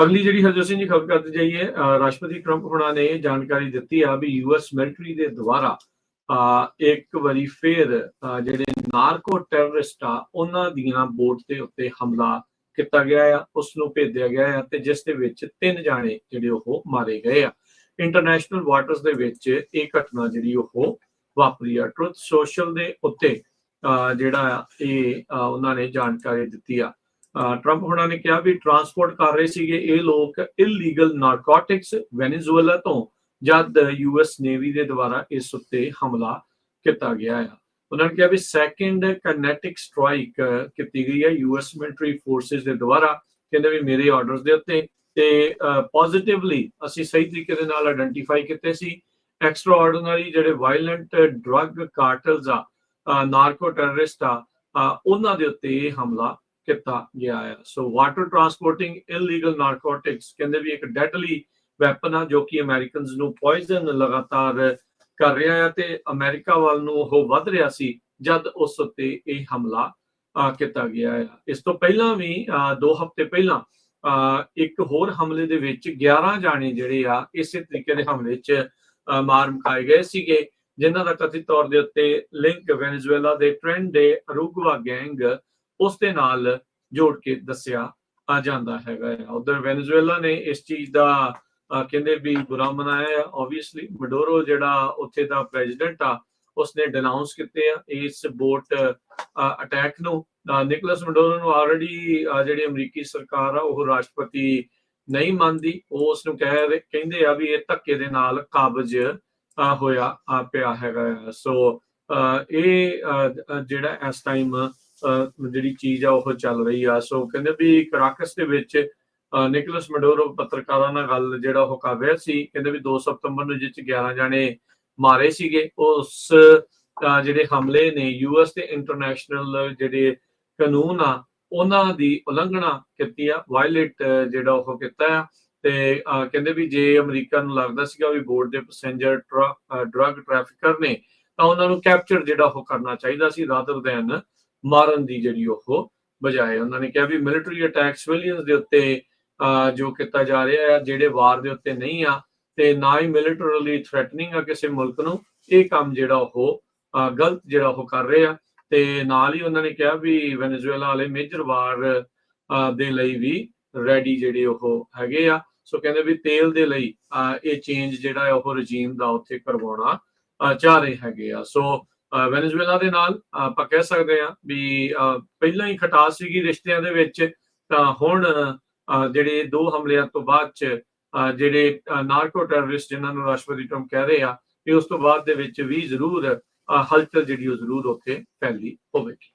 ਅਗਲੀ ਜਿਹੜੀ ਹਰਜੋਤ ਸਿੰਘ ਜੀ ਖਬਰ ਕਰਦੇ ਜਾਈਏ ਰਾਸ਼ਟਰਪਤੀ ਟਰੰਪ ਹੁਣਾਂ ਨੇ ਇਹ ਜਾਣਕਾਰੀ ਦਿੱਤੀ ਆ ਵੀ ਯੂਐਸ ਮਿਲਟਰੀ ਦੇ ਦੁਆਰਾ, ਅਹ, ਇੱਕ ਵਾਰੀ ਫੇਰ ਜਿਹੜੇ ਨਾਰਕੋ ਟੈਰਰਿਸਟ ਆ, ਉਹਨਾਂ ਦੀਆਂ ਬੋਟ ਦੇ ਉੱਤੇ ਹਮਲਾ ਕੀਤਾ ਗਿਆ ਆ, ਉਸ ਨੂੰ ਭੇਜਿਆ ਗਿਆ ਆ ਤੇ ਜਿਸ ਦੇ ਵਿੱਚ ਤਿੰਨ ਜਾਣੇ ਜਿਹੜੇ ਉਹ ਮਾਰੇ ਗਏ ਆ। ਇੰਟਰਨੈਸ਼ਨਲ ਵਾਟਰਸ ਦੇ ਵਿੱਚ ਇਹ ਘਟਨਾ ਜਿਹੜੀ ਉਹ ਵਾਪਰੀ ਆ। ਟਰੁੱਥ ਸੋਸ਼ਲ ਦੇ ਉੱਤੇ, ਅਹ, ਜਿਹੜਾ ਆ, ਇਹ ਉਹਨਾਂ ਨੇ ਜਾਣਕਾਰੀ ਦਿੱਤੀ ਆ। ਟਰੰਪ ਹੁਣਾਂ ਨੇ ਕਿਹਾ ਵੀ ਟਰਾਂਸਪੋਰਟ ਕਰ ਰਹੇ ਸੀਗੇ ਇਹ ਲੋਕ ਇਲੀਗਲ ਨਾਰਕੋਟਿਕਸ ਵੈਨੇਜ਼ੁਏਲਾ ਤੋਂ ਜਦ ਯੂਐਸ ਨੇਵੀ ਦੇ ਦੁਆਰਾ ਇਸ ਉੱਤੇ ਹਮਲਾ ਕੀਤਾ ਗਿਆ ਆ। ਉਹਨਾਂ ਨੇ ਕਿਹਾ ਵੀ ਸੈਕੰਡ ਕਨੈਟਿਕ ਸਟ੍ਰਾਈਕ ਕੀਤੀ ਗਈ ਹੈ ਯੂਐਸ ਮਿਲਟਰੀ ਫੋਰਸਸ ਦੇ ਦੁਆਰਾ। ਕਹਿੰਦੇ ਵੀ ਮੇਰੇ ਆਰਡਰਸ ਦੇ ਉੱਤੇ ਤੇ ਪੋਜ਼ਿਟਿਵਲੀ ਅਸੀਂ ਸਹੀ ਤਰੀਕੇ ਦੇ ਨਾਲ ਆਇਡੈਂਟੀਫਾਈ ਕੀਤੇ ਸੀ। ਐਕਸਟਰਾ ਆਰਡੀਨਰੀ ਜਿਹੜੇ ਵਾਇਲੈਂਟ ਡਰੱਗ ਕਾਰਟਲਸ ਆ ਨਾਰਕੋ ਟੈਰਰਿਸਟ ਆ ਉਹਨਾਂ ਦੇ ਉੱਤੇ ਇਹ ਹਮਲਾ ਕੀਤਾ ਗਿਆ ਹੈ। So water transporting illegal narcotics ਕਹਿੰਦੇ ਵੀ ਇੱਕ ਡੈਡਲੀ ਵੈਪਨ ਆ ਜੋ ਕਿ ਅਮਰੀਕਨਸ ਨੂੰ ਪੋਇਜ਼ਨ ਲਗਾਤਾਰ ਕਰ ਰਿਹਾ ਹੈ ਤੇ ਅਮਰੀਕਾ ਵੱਲ ਨੂੰ ਉਹ ਵੱਧ ਰਿਹਾ ਸੀ ਜਦ ਉਸ ਉੱਤੇ ਇਹ ਹਮਲਾ ਕੀਤਾ ਗਿਆ ਹੈ ਇਸ ਤੋਂ ਪਹਿਲਾਂ ਵੀ ਅਹ, ਦੋ ਹਫ਼ਤੇ ਪਹਿਲਾਂ ਅਹ, ਇੱਕ ਹੋਰ ਹਮਲੇ ਦੇ ਵਿੱਚ 11 ਜਾਣੇ ਜਿਹੜੇ ਆ ਇਸੇ ਤਰੀਕੇ ਦੇ ਹਮਲੇ 'ਚ ਅਹ, ਮਾਰ ਮੁਕਾਏ ਗਏ ਸੀਗੇ ਜਿਨ੍ਹਾਂ ਦਾ ਕਥਿਤ ਤੌਰ ਦੇ ਉੱਤੇ ਲਿੰਕ ਵੈਨੇਜ਼ੁਏਲਾ ਦੇ ਟ੍ਰੈਂਡ ਦੇ ਅਰੂਗਵਾ ਗੈਂਗ ਉਸ ਦੇ ਨਾਲ ਜੋੜ ਕੇ ਦੱਸਿਆ ਆ ਜਾਂਦਾ ਹੈਗਾ ਉਧਰ ਵੈਨੇਜ਼ੁਏਲਾ ਨੇ ਇਸ ਚੀਜ਼ ਦਾ ਕਹਿੰਦੇ ਵੀ ਬੁਰਾ ਮਨਾਇਆ ਆਬਵੀਅਸਲੀ ਮਡੋਰੋ ਜਿਹੜਾ ਉੱਥੇ ਦਾ ਪ੍ਰੈਜ਼ੀਡੈਂਟ ਆ ਉਸਨੇ ਡਿਨਾਉਂਸ ਕੀਤੇ ਆ ਇਸ ਬੋਟ ਅਟੈਕ ਨੂੰ। ਨਿਕਲਸ ਮਡੋਰੋ ਨੂੰ ਆਲਰੇਡੀ ਜਿਹੜੀ ਅਮਰੀਕੀ ਸਰਕਾਰ ਆ ਉਹ ਰਾਸ਼ਟਰਪਤੀ ਨਹੀਂ ਮੰਨਦੀ। ਉਹ ਉਸ ਨੂੰ ਕਹਿ ਰਹੇ- ਕਹਿੰਦੇ ਆ ਵੀ ਇਹ ਧੱਕੇ ਦੇ ਨਾਲ ਕਾਬਜ਼ ਹੋਇਆ ਪਿਆ ਹੈਗਾ ਸੋ ਇਹ ਅਹ, ਅਹ, ਜਿਹੜਾ ਇਸ ਟਾਈਮ ਜਿਹੜੀ ਚੀਜ਼ ਆ ਉਹ ਚੱਲ ਰਹੀ ਆ। ਸੋ ਕਹਿੰਦੇ ਵੀ ਕਰਾਕਸ ਦੇ ਵਿੱਚ ਨਿਕਲਸ ਨਿਕੋਲਸ ਮਡੋਰੋ ਪੱਤਰਕਾਰਾਂ ਨਾਲ ਗੱਲ ਜਿਹੜਾ ਉਹ ਕਰ ਰਿਹਾ ਸੀ, ਕਹਿੰਦੇ ਵੀ 2 ਸਤੰਬਰ ਨੂੰ ਜਿਸ 11 ਜਾਣੇ ਮਾਰੇ ਸੀਗੇ, ਉਸ ਜਿਹੜੇ ਹਮਲੇ ਨੇ ਯੂਐਸ ਤੇ ਇੰਟਰਨੈਸ਼ਨਲ ਜਿਹੜੇ ਕਾਨੂੰਨ ਆ, ਉਹਨਾਂ ਦੀ ਉਲੰਘਣਾ ਕੀਤੀ ਆ ਵਾਇਲੇਟ ਜਿਹੜਾ ਉਹ ਕੀਤਾ ਆ। ਤੇ ਕਹਿੰਦੇ ਵੀ ਜੇ ਅਮਰੀਕਾ ਨੂੰ ਲੱਗਦਾ ਸੀਗਾ ਵੀ ਬੋਰਡ ਦੇ ਪੈਸੇਂਜਰ ਡਰੱਗ ਟ੍ਰੈਫਿਕਰ ਨੇ, ਤਾਂ ਉਹਨਾਂ ਨੂੰ ਕੈਪਚਰ ਜਿਹੜਾ ਉਹ ਕਰਨਾ ਚਾਹੀਦਾ ਸੀ ਰਾਦਰ ਦੈਨ ਮਾਰਨ ਦੀ ਜਿਹੜੀ ਉਹ ਬਜਾਏ ਉਹਨਾਂ ਨੇ ਕਿਹਾ ਵੀ ਮਿਲਟਰੀ ਅਟੈਕ ਸਿਵਿਲੀਅਨਸ ਦੇ ਉੱਤੇ ਜੋ ਕੀਤਾ ਜਾ ਰਿਹਾ ਹੈ ਜਿਹੜੇ ਵਾਰ ਦੇ ਉੱਤੇ ਨਹੀਂ ਆ ਤੇ ਨਾ ਹੀ ਮਿਲਟਰੀਲੀ ਥ੍ਰੈਟਨਿੰਗ ਆ ਕਿਸੇ ਮੁਲਕ ਨੂੰ ਇਹ ਕੰਮ ਜਿਹੜਾ ਉਹ ਗਲਤ ਜਿਹੜਾ ਉਹ ਕਰ ਰਹੇ ਆ। ਤੇ ਨਾਲ ਹੀ ਉਹਨਾਂ ਨੇ ਕਿਹਾ ਵੀ ਵੈਨੇਜ਼ੁਏਲਾ ਵਾਲੇ ਮੇਜਰ ਵਾਰ ਦੇ ਲਈ ਵੀ ਰੈਡੀ ਜਿਹੜੇ ਉਹ ਹੈਗੇ ਆ। ਸੋ ਕਹਿੰਦੇ ਵੀ ਤੇਲ ਦੇ ਲਈ ਅਹ, ਇਹ ਚੇਂਜ ਜਿਹੜਾ ਹੈ ਉਹ ਰਜੀਮ ਦਾ ਉੱਥੇ ਕਰਵਾਉਣਾ ਚਾਹ ਰਹੇ ਹੈਗੇ ਆ। ਸੋ ਵੈਨੇਜ਼ੁਏਲਾ ਦੇ ਨਾਲ ਆਪਾਂ ਕਹਿ ਸਕਦੇ ਆ ਵੀ ਪਹਿਲਾਂ ਹੀ ਖਟਾਸ ਸੀਗੀ ਰਿਸ਼ਤਿਆਂ ਦੇ ਵਿੱਚ, ਤਾਂ ਹੁਣ ਜਿਹੜੇ ਦੋ ਹਮਲਿਆਂ ਤੋਂ ਬਾਅਦ ਚ ਜਿਹੜੇ ਨਾਰਕੋ ਟੈਰਰਿਸਟ ਜਿਨ੍ਹਾਂ ਨੂੰ ਰਾਸ਼ਟਰਪਤੀ ਟਰੰਪ ਕਹਿ ਰਹੇ ਆ ਕਿ ਉਸ ਤੋਂ ਬਾਅਦ ਦੇ ਵਿੱਚ ਵੀ ਜ਼ਰੂਰ ਹਲਚਲ ਜਿਹੜੀ ਉਹ ਜ਼ਰੂਰ ਉੱਥੇ ਫੈਲੀ ਹੋਵੇਗੀ।